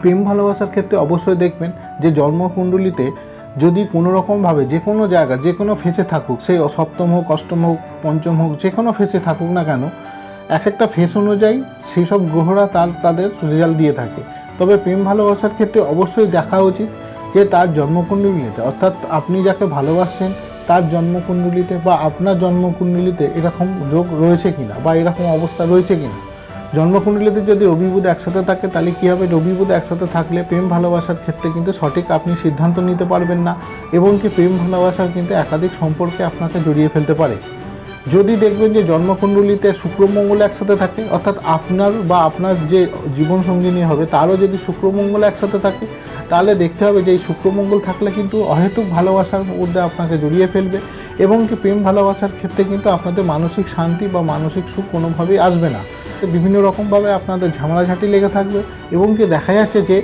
প্রেম ভালোবাসার ক্ষেত্রে অবশ্যই দেখবেন যে জন্মকুণ্ডলিতে যদি কোনো রকমভাবে যে কোনো জায়গা, যে কোনো ফেসে থাকুক সেই সপ্তম হোক, অষ্টম হোক, পঞ্চম হোক, যে কোনো ফেসে থাকুক না কেন এক একটা ফেস অনুযায়ী সেই সব গ্রহরা তার, তাদের রেজাল্ট দিয়ে থাকে। তবে প্রেম ভালোবাসার ক্ষেত্রে অবশ্যই দেখা উচিত যে তার জন্মকুণ্ডলিতে, অর্থাৎ আপনি যাকে ভালোবাসছেন, তার জন্মকুণ্ডলিতে বা আপনার জন্মকুণ্ডলিতে এরকম যোগ রয়েছে কিনা বা এরকম অবস্থা রয়েছে কিনা। জন্মকুণ্ডলিতে যদি রবি বুধ একসাথে থাকে, তাহলে কী হবে? রবি বুধ একসাথে থাকলে প্রেম ভালোবাসার ক্ষেত্রে কিন্তু সঠিক আপনি সিদ্ধান্ত নিতে পারবেন না, এবং কি প্রেম ভালোবাসা কিন্তু একাধিক সম্পর্কে আপনাকে জড়িয়ে ফেলতে পারে। যদি দেখবেন যে জন্মকুণ্ডলিতে শুক্রমঙ্গল একসাথে থাকে, অর্থাৎ আপনার বা আপনার যে জীবনসঙ্গিনী হবে, তারও যদি শুক্র মঙ্গল একসাথে থাকে, তাহলে দেখতে হবে যে এই শুক্রমঙ্গল থাকলে কিন্তু অহেতুক ভালোবাসার মধ্যে আপনাকে জড়িয়ে ফেলবে, এবং কি প্রেম ভালোবাসার ক্ষেত্রে কিন্তু আপনাদের মানসিক শান্তি বা মানসিক সুখ কোনোভাবেই আসবে না। বিভিন্ন রকমভাবে আপনাদের ঝামেলাঝাটি লেগে থাকবে এবং কি দেখা যাচ্ছে যে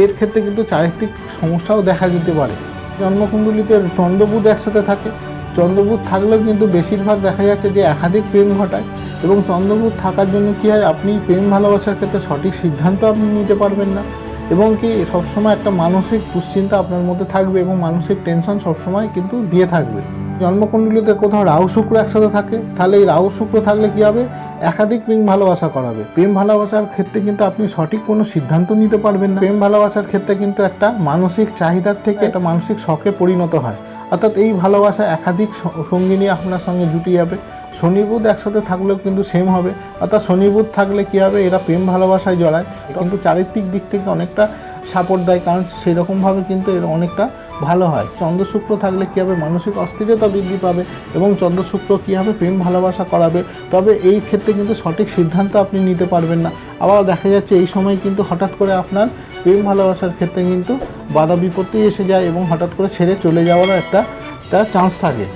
এর ক্ষেত্রে কিন্তু চারিত্রিক সমস্যাও দেখা দিতে পারে। জন্মকুণ্ডলিতে চন্দ্রবুধ একসাথে থাকে। চন্দ্রবুধ থাকলেও কিন্তু বেশিরভাগ দেখা যাচ্ছে যে একাধিক প্রেম ঘটায় এবং চন্দ্রবুধ থাকার জন্য কী হয়, আপনি প্রেম ভালোবাসার ক্ষেত্রে সঠিক সিদ্ধান্ত আপনি নিতে পারবেন না এবং কি সবসময় একটা মানসিক দুশ্চিন্তা আপনার মধ্যে থাকবে এবং মানসিক টেনশন সবসময় কিন্তু দিয়ে থাকবে। জন্মকুণ্ডলিতে কোথাও রাহু শুক্র একসাথে থাকে তাহলে এই রাহু শুক্র থাকলে কী হবে? একাধিক প্রেম ভালোবাসা করাবে। প্রেম ভালোবাসার ক্ষেত্রে কিন্তু আপনি সঠিক কোনো সিদ্ধান্ত নিতে পারবেন না। প্রেম ভালোবাসার ক্ষেত্রে কিন্তু একটা মানসিক চাহিদার থেকে একটা মানসিক শখে পরিণত হয়। অর্থাৎ এই ভালোবাসা একাধিক স- সঙ্গিনী আপনার সঙ্গে জুটে যাবে। শনি বুধ একসাথে থাকলেও কিন্তু সেম হবে। অর্থাৎ শনি বুধ থাকলে কী হবে? এরা প্রেম ভালোবাসায় জড়ায়। কিন্তু চারিত্রিক দিক থেকে অনেকটা সাপোর্ট দেয়। কারণ সেরকমভাবে কিন্তু এর অনেকটা ভালো হয়। চন্দ্র শুক্র থাকলে কী হবে মানসিক অস্থিরতা বৃদ্ধি পাবে এবং চন্দ্র শুক্র কী হবে প্রেম ভালোবাসা করাবে? তবে এই ক্ষেত্রে কিন্তু সঠিক সিদ্ধান্ত আপনি নিতে পারবেন না। আবার দেখা যাচ্ছে এই সময় কিন্তু হঠাৎ করে আপনার প্রেম ভালোবাসার ক্ষেত্রে কিন্তু বাধা বিপত্তি এসে যায় এবং হঠাৎ করে ছেড়ে চলে যাওয়ারও একটা একটা চান্স থাকে।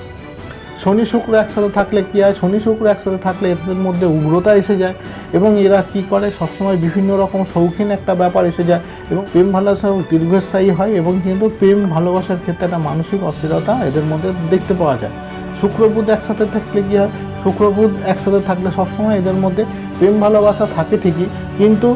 শনি শুক্র একসাথে থাকলে কী হয়? শনি শুক্র একসাথে থাকলে এদের মধ্যে উগ্রতা এসে যায় এবং এরা কি করে? সবসময় বিভিন্ন রকম শৌখিন একটা ব্যাপার এসে যায়। এবং প্রেম ভালোবাসা দীর্ঘস্থায়ী হয় এবং কিন্তু প্রেম ভালোবাসার ক্ষেত্রে একটা মানসিক অস্থিরতা এদের মধ্যে দেখতে পাওয়া যায়। শুক্র বুধ একসাথে থাকলে কী হয়? শুক্র বুধ একসাথে থাকলে সবসময় এদের মধ্যে প্রেম ভালোবাসা থাকে ঠিকই, কিন্তু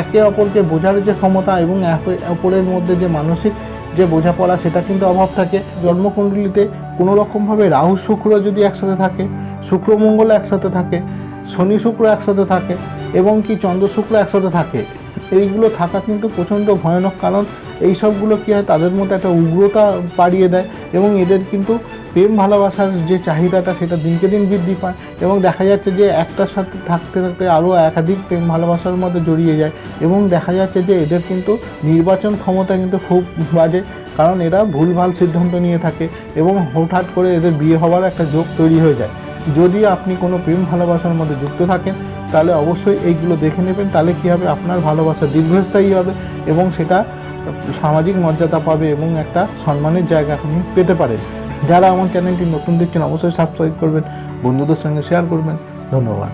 একে অপরকে বোঝার যে ক্ষমতা এবং একে অপরের মধ্যে যে মানসিক যে বোঝাপড়া, সেটা কিন্তু অভাব থাকে। জন্মকুণ্ডলিতে কোনো রকমভাবে রাহু শুক্র যদি একসাথে থাকে শুক্র মঙ্গল একসাথে থাকে, শনি শুক্র একসাথে থাকে এবং কি চন্দ্র শুক্র একসাথে থাকে এইগুলো থাকা কিন্তু প্রচণ্ড ভয়ানক, কারণ এই সবগুলো কী হয়, তাদের মধ্যে একটা উগ্রতা বাড়িয়ে দেয় এবং এদের কিন্তু প্রেম ভালোবাসার যে চাহিদাটা সেটা দিনকে দিন বৃদ্ধি পায় এবং দেখা যাচ্ছে যে একটার সাথে থাকতে থাকতে আরও একাধিক প্রেম ভালোবাসার মধ্যে জড়িয়ে যায় এবং দেখা যাচ্ছে যে এদের কিন্তু নির্বাচন ক্ষমতা কিন্তু খুব বাজে, কারণ এরা ভুলভাল সিদ্ধান্ত নিয়ে থাকে এবং হঠাৎ করে এদের বিয়ে হওয়ার একটা যোগ তৈরি হয়ে যায়। যদি আপনি কোনো প্রেম ভালোবাসার মধ্যে যুক্ত থাকেন তাহলে অবশ্যই এইগুলো দেখে নেবেন, তাহলে কী হবে? আপনার ভালোবাসা দীর্ঘস্থায়ী হবে এবং সেটা সামাজিক মর্যাদা পাবে এবং একটা সম্মানের জায়গা আপনি পেতে পারেন। যারা আমার চ্যানেলটি নতুন দেখছেন, অবশ্যই সাবস্ক্রাইব করবেন, বন্ধুদের সঙ্গে শেয়ার করবেন। ধন্যবাদ।